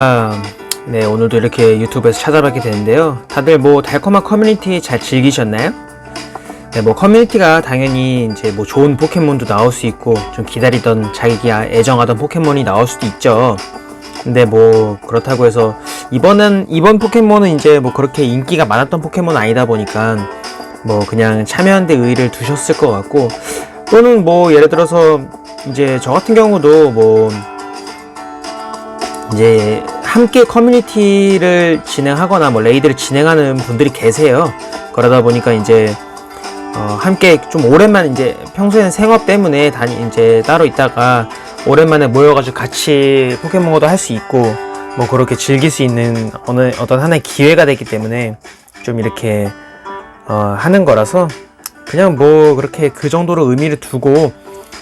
아, 네, 오늘도 이렇게 유튜브에서 찾아뵙게 되는데요. 다들 뭐 달콤한 커뮤니티 잘 즐기셨나요? 네, 뭐 커뮤니티가 당연히 이제 뭐 좋은 포켓몬도 나올 수 있고 좀 기다리던 자기가 애정하던 포켓몬이 나올 수도 있죠. 근데 뭐 그렇다고 해서 이번은 이번 포켓몬은 이제 뭐 그렇게 인기가 많았던 포켓몬 아니다 보니까 뭐 그냥 참여한 데 의의를 두셨을 것 같고 또는 뭐 예를 들어서 이제 저 같은 경우도 뭐 이제 함께 커뮤니티를 진행하거나 뭐 레이드를 진행하는 분들이 계세요. 그러다 보니까 이제 어, 함께 좀 오랜만에 이제 평소에는 생업 때문에 다니 이제 따로 있다가 오랜만에 모여가지고 같이 포켓몬고도 할 수 있고 뭐 그렇게 즐길 수 있는 어느 어떤 하나의 기회가 되기 때문에 좀 이렇게 어, 하는 거라서 그냥 뭐 그렇게 그 정도로 의미를 두고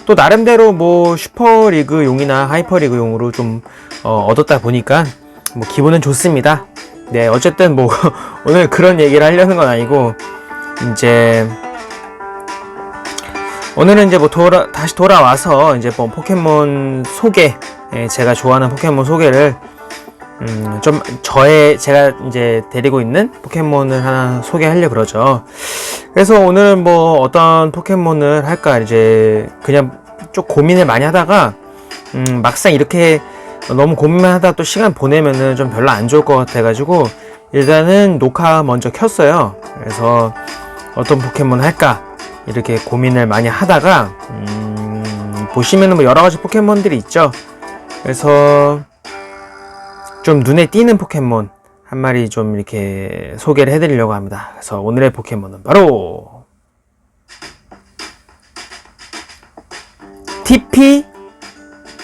또 나름대로 뭐 슈퍼리그용이나 하이퍼리그용으로 좀 어, 얻었다 보니까 뭐 기분은 좋습니다. 네 어쨌든 뭐 오늘 그런 얘기를 하려는 건 아니고 이제 오늘은 이제 뭐 돌아 다시 돌아와서 이제 뭐 포켓몬 소개 예, 제가 좋아하는 포켓몬 소개를 음, 좀 저의 제가 이제 데리고 있는 포켓몬을 하나 소개하려 그러죠. 그래서 오늘은 뭐 어떤 포켓몬을 할까 이제 그냥 좀 고민을 많이 하다가 음, 막상 이렇게 너무 고민만 하다 또 시간 보내면은 좀 별로 안 좋을 것 같아가지고 일단은 녹화 먼저 켰어요. 그래서 어떤 포켓몬 할까 이렇게 고민을 많이 하다가 음, 보시면은 뭐 여러 가지 포켓몬들이 있죠. 그래서 좀 눈에 띄는 포켓몬 한 마리 좀 이렇게 소개를 해드리려고 합니다. 그래서 오늘의 포켓몬은 바로 TP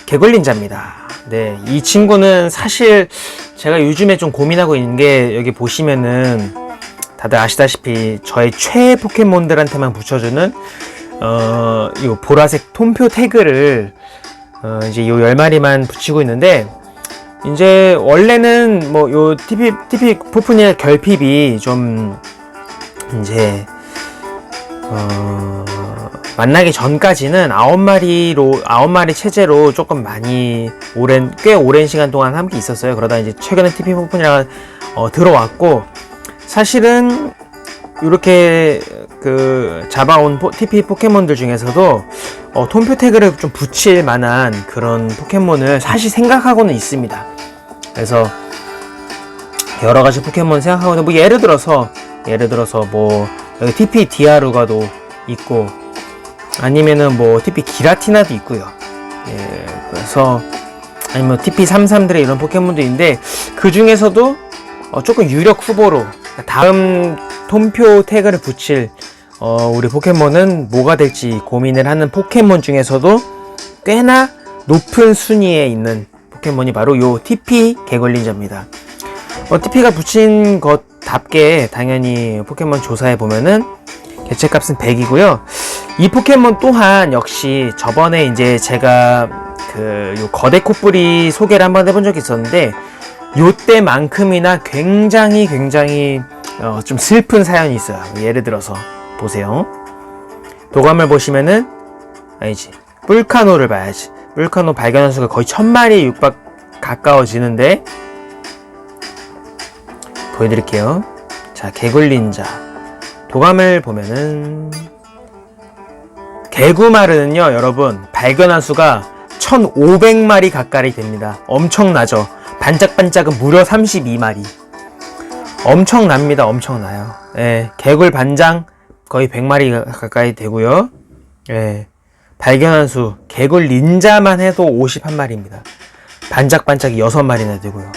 개굴린자입니다. 네, 이 친구는 사실 제가 요즘에 좀 고민하고 있는 게 여기 보시면은 다들 아시다시피 저의 최애 포켓몬들한테만 붙여주는 어, 이 보라색 톰표 태그를 어, 이제 요 10마리만 붙이고 있는데 이제 원래는 뭐 요 TP TP 포프니의 결핍이 좀 이제 어 만나기 전까지는 아홉 마리로 아홉 마리 체제로 조금 많이 오랜 꽤 오랜 시간 동안 함께 있었어요. 그러다 이제 최근에 TP 포프니가 어, 들어왔고 사실은 이렇게 그 잡아온 포, TP 포켓몬들 중에서도 어, 톰표 태그를 좀 붙일 만한 그런 포켓몬을 사실 생각하고는 있습니다. 그래서 여러 가지 포켓몬 생각하고 뭐 예를 들어서 예를 들어서 뭐 여기 TP 디아루가도 있고 아니면은 뭐 TP 기라티나도 있고요. 예, 그래서 아니면 TP 33들의 이런 포켓몬도 있는데 그 중에서도 어, 조금 유력 후보로 다음 톰표 태그를 붙일 어, 우리 포켓몬은 뭐가 될지 고민을 하는 포켓몬 중에서도 꽤나 높은 순위에 있는 포켓몬이 바로 요 TP 개걸린자입니다. 어, TP가 붙인 것답게 당연히 포켓몬 조사해 보면은 개체값은 100이고요. 이 포켓몬 또한 역시 저번에 이제 제가 그요 거대 코뿔이 소개를 한번 해본 적이 있었는데 요때만큼이나 굉장히 굉장히 어, 좀 슬픈 사연이 있어요. 예를 들어서 보세요. 도감을 보시면은 아니지 뿔카노를 봐야지. 뿔카노 발견한 수가 거의 천 마리에 육박 가까워지는데 보여드릴게요. 자 개굴린자 도감을 보면은 개구마르는요 여러분 발견한 수가 1500마리 가까이 됩니다. 엄청나죠. 반짝반짝은 무려 32마리. 엄청납니다. 엄청나요. 예, 개굴 반장 거의 100마리 가까이 되고요. 예, 발견한 수 개굴 닌자만 해도 51마리입니다. 반짝반짝이 6마리나 되고요.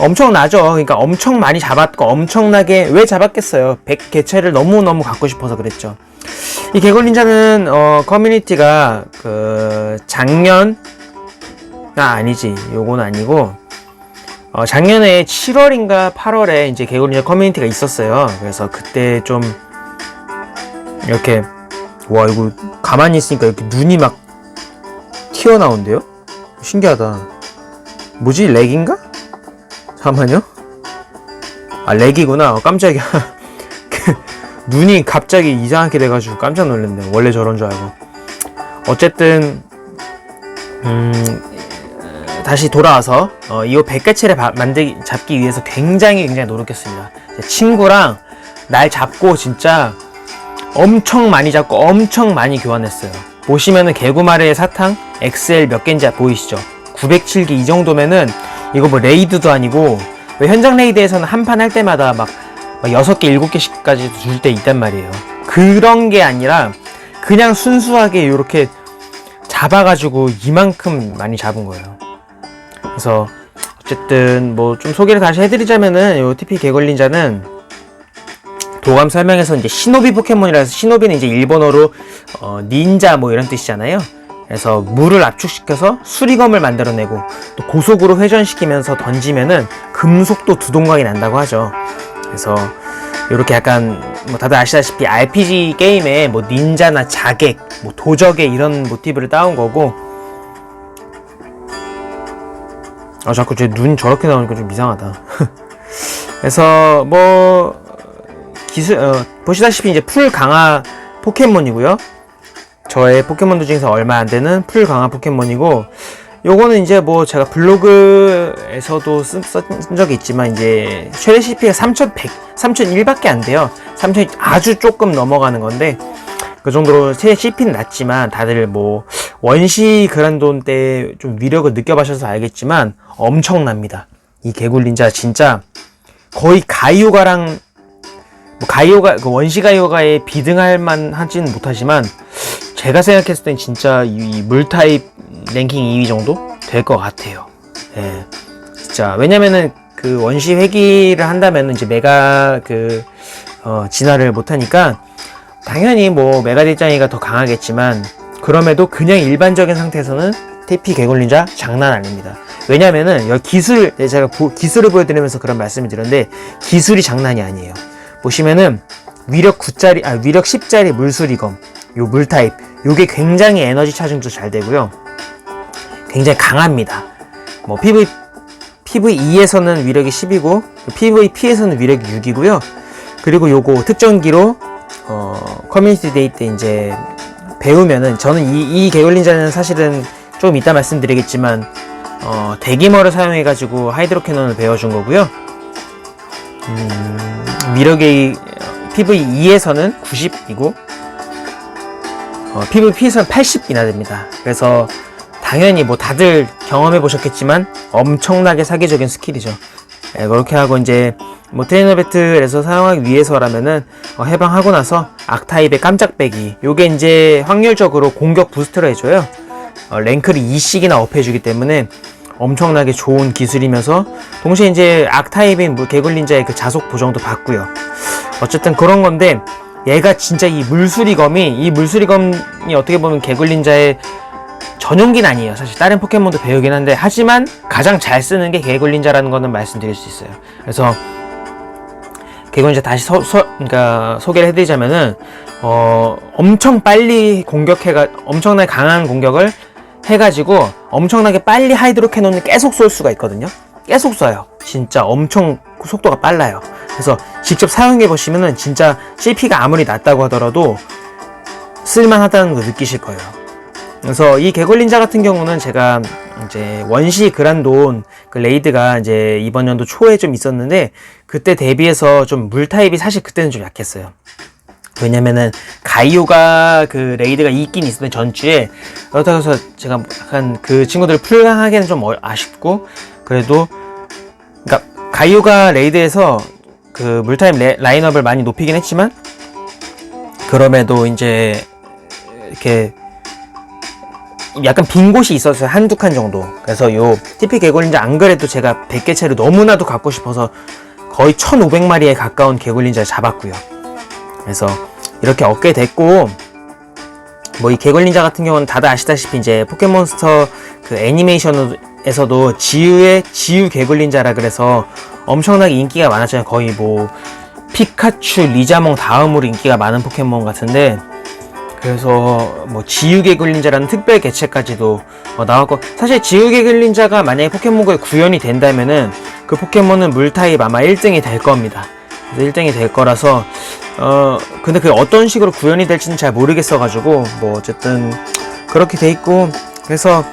엄청나죠. 그러니까 엄청 많이 잡았고 엄청나게 왜 잡았겠어요. 100 개체를 너무너무 갖고 싶어서 그랬죠. 이 개굴 닌자는 어, 커뮤니티가 그 작년 아 아니지. 요건 아니고 어, 작년에 7월인가 8월에 이제 닌자 커뮤니티가 있었어요. 그래서 그때 좀 이렇게 와 이거 가만히 있으니까 이렇게 눈이 막 튀어나온대요. 신기하다. 뭐지 렉인가? 잠깐만요. 아 렉이구나. 어, 깜짝이야. 그 눈이 갑자기 이상하게 돼가지고 깜짝 놀랐네. 원래 저런 줄 알고. 어쨌든 음 다시 돌아와서 어, 이 100개체를 만들기 잡기 위해서 굉장히 굉장히 노력했습니다. 제 친구랑 날 잡고 진짜 엄청 많이 잡고 엄청 많이 교환했어요. 보시면은 개구마르의 사탕 XL 몇 개인지 보이시죠? 907개 이 정도면은 이거 뭐 레이드도 아니고 왜 현장 레이드에서는 한 판 할 때마다 막, 막 6개, 7개씩까지 줄 때 있단 말이에요. 그런 게 아니라 그냥 순수하게 이렇게 잡아가지고 이만큼 많이 잡은 거예요. 그래서 어쨌든 뭐 좀 소개를 다시 해드리자면은 요 TP 개걸린자는 도감 설명에서 이제 시노비 포켓몬이라서 시노비는 이제 일본어로 어, 닌자 뭐 이런 뜻이잖아요. 그래서 물을 압축시켜서 수리검을 만들어내고 또 고속으로 회전시키면서 던지면은 금속도 두동강이 난다고 하죠. 그래서 이렇게 약간 뭐 다들 아시다시피 RPG 게임에 뭐 닌자나 자객, 뭐 도적의 이런 모티브를 따온 거고 아 자꾸 제 눈 저렇게 나오니까 좀 이상하다. 그래서 뭐 기술 어, 보시다시피 이제 풀 강화 포켓몬이고요. 저의 포켓몬들 중에서 얼마 안 되는 풀 강화 포켓몬이고 요거는 이제 뭐 제가 블로그에서도 쓴, 쓴 적이 있지만 이제 최대 CP가 3100, 3001밖에 안 돼요. 3000 아주 조금 넘어가는 건데 그 정도로 최대 CP는 낮지만 다들 뭐 원시 그란돈 때 좀 위력을 느껴보셔서 알겠지만 엄청납니다. 이 개굴 닌자 진짜 거의 가이오가랑 뭐 가이오가 그 원시 가이오가에 비등할 만하진 못하지만 제가 생각했을 땐 진짜 이 물 타입 랭킹 2위 정도 될 것 같아요. 예. 진짜 왜냐면은 그 원시 회기를 한다면은 이제 메가 그 어, 진화를 못 하니까 당연히 뭐 메가 딜장이가 더 강하겠지만 그럼에도 그냥 일반적인 상태에서는 TP 개굴린자 장난 아닙니다. 왜냐면은 기술 네, 제가 보, 기술을 보여드리면서 그런 말씀을 드렸는데 기술이 장난이 아니에요. 보시면은 위력 9짜리 아 위력 10짜리 물수리검 요 물 타입 요게 굉장히 에너지 차징도 잘 되고요. 굉장히 강합니다. 뭐 PV PVE에서는 위력이 10이고 PVP에서는 위력이 6이고요. 그리고 요거 특전기로 어, 커뮤니티 데이 때 이제 배우면은 저는 이, 이 개굴린자는 사실은 좀 이따 말씀드리겠지만 어, 대기머를 사용해 가지고 하이드로 캐논을 배워준 거고요. 음, 위력이 PVE에서는 90이고 어, PVP에서는 80이나 됩니다. 그래서 당연히 뭐 다들 경험해 보셨겠지만 엄청나게 사기적인 스킬이죠. 예, 그렇게 하고 이제 뭐 트레이너 배틀에서 사용하기 위해서라면은 어, 해방하고 나서 악타입의 깜짝배기 요게 이제 확률적으로 공격 부스트를 해줘요. 어, 랭크를 2씩이나 업해주기 때문에 엄청나게 좋은 기술이면서 동시에 이제 악타입인 뭐 개굴린자의 그 자속 보정도 받고요. 어쨌든 그런 건데 얘가 진짜 이 물수리검이 이 물수리검이 어떻게 보면 개굴린자의 전용기는 아니에요. 사실 다른 포켓몬도 배우긴 한데 하지만 가장 잘 쓰는 게 개굴린자라는 거는 말씀드릴 수 있어요. 그래서 개굴린자 다시 서, 서, 그러니까 소개를 해드리자면은 어, 엄청 빨리 공격해가 엄청나게 강한 공격을 해가지고 엄청나게 빨리 하이드로 캐논을 계속 쏠 수가 있거든요. 계속 쏴요. 진짜 엄청 속도가 빨라요. 그래서 직접 사용해 보시면은 진짜 CP가 아무리 낮다고 하더라도 쓸만하다는 걸 느끼실 거예요. 그래서 이 개걸린자 같은 경우는 제가 이제 원시 그란돈 그 레이드가 이제 이번 연도 초에 좀 있었는데 그때 대비해서 좀 물 타입이 사실 그때는 좀 약했어요. 왜냐면은 가이오가 그 레이드가 있긴 있었는데 전주에 그렇다고 해서 제가 약간 그 친구들을 풀강하기는 좀 어- 아쉽고 그래도 그러니까 가이오가 레이드에서 그 물타입 레- 라인업을 많이 높이긴 했지만 그럼에도 이제 이렇게 약간 빈 곳이 있었어요. 한두 칸 정도. 그래서 요 TP 개굴린자 안 그래도 제가 100개체를 너무나도 갖고 싶어서 거의 1500마리에 가까운 개굴린자를 잡았고요. 그래서 이렇게 얻게 됐고 뭐 이 개굴린자 같은 경우는 다들 아시다시피 이제 포켓몬스터 그 애니메이션에서도 지우의 지우 개굴린자라 그래서 엄청나게 인기가 많았잖아요. 거의 뭐 피카츄, 리자몽 다음으로 인기가 많은 포켓몬 같은데 그래서 뭐 지우개 글린자라는 특별 개체까지도 어, 나왔고 사실 지우개 글린자가 만약에 포켓몬고에 구현이 된다면은 그 포켓몬은 물타입 아마 1등이 될 겁니다. 그래서 1등이 될 거라서 어 근데 그 어떤 식으로 구현이 될지는 잘 모르겠어 가지고 뭐 어쨌든 그렇게 돼 있고 그래서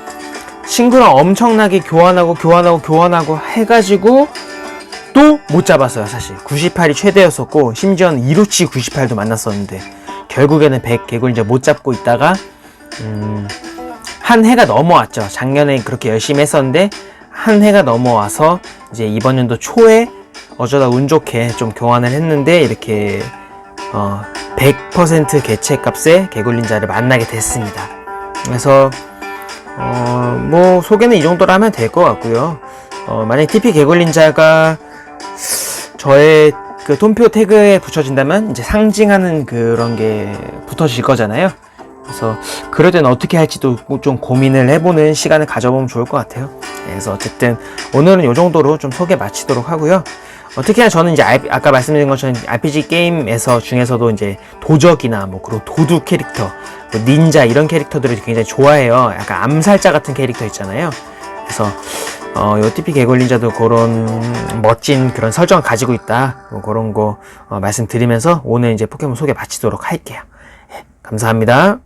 친구랑 엄청나게 교환하고 교환하고 교환하고 해가지고 또 못 잡았어요 사실 98이 최대였었고 심지어는 이로치 98도 만났었는데 결국에는 100 개굴린자 못 잡고 있다가 음, 한 해가 넘어왔죠 작년에 그렇게 열심히 했었는데 한 해가 넘어와서 이제 이번 연도 초에 어쩌다 운 좋게 좀 교환을 했는데 이렇게 어, 100% 개체 값의 개굴린자를 만나게 됐습니다. 그래서 어, 뭐 소개는 이 정도로 하면 될 것 같고요. 어, 만약 TP 개굴린자가 저의 그 돈표 태그에 붙여진다면 이제 상징하는 그런 게 붙어질 거잖아요. 그래서 그럴 때는 어떻게 할지도 좀 고민을 해보는 시간을 가져보면 좋을 것 같아요. 그래서 어쨌든 오늘은 이 정도로 좀 소개 마치도록 하고요. 어, 특히나 저는 이제 알- 아까 말씀드린 것처럼 RPG 게임에서 중에서도 이제 도적이나 뭐 그런 도둑 캐릭터, 뭐 닌자 이런 캐릭터들을 굉장히 좋아해요. 약간 암살자 같은 캐릭터 있잖아요. 그래서 어, 요 TP 개굴린자도 그런 멋진 그런 설정을 가지고 있다. 뭐 그런 거 어, 말씀드리면서 오늘 이제 포켓몬 소개 마치도록 할게요. 예, 감사합니다.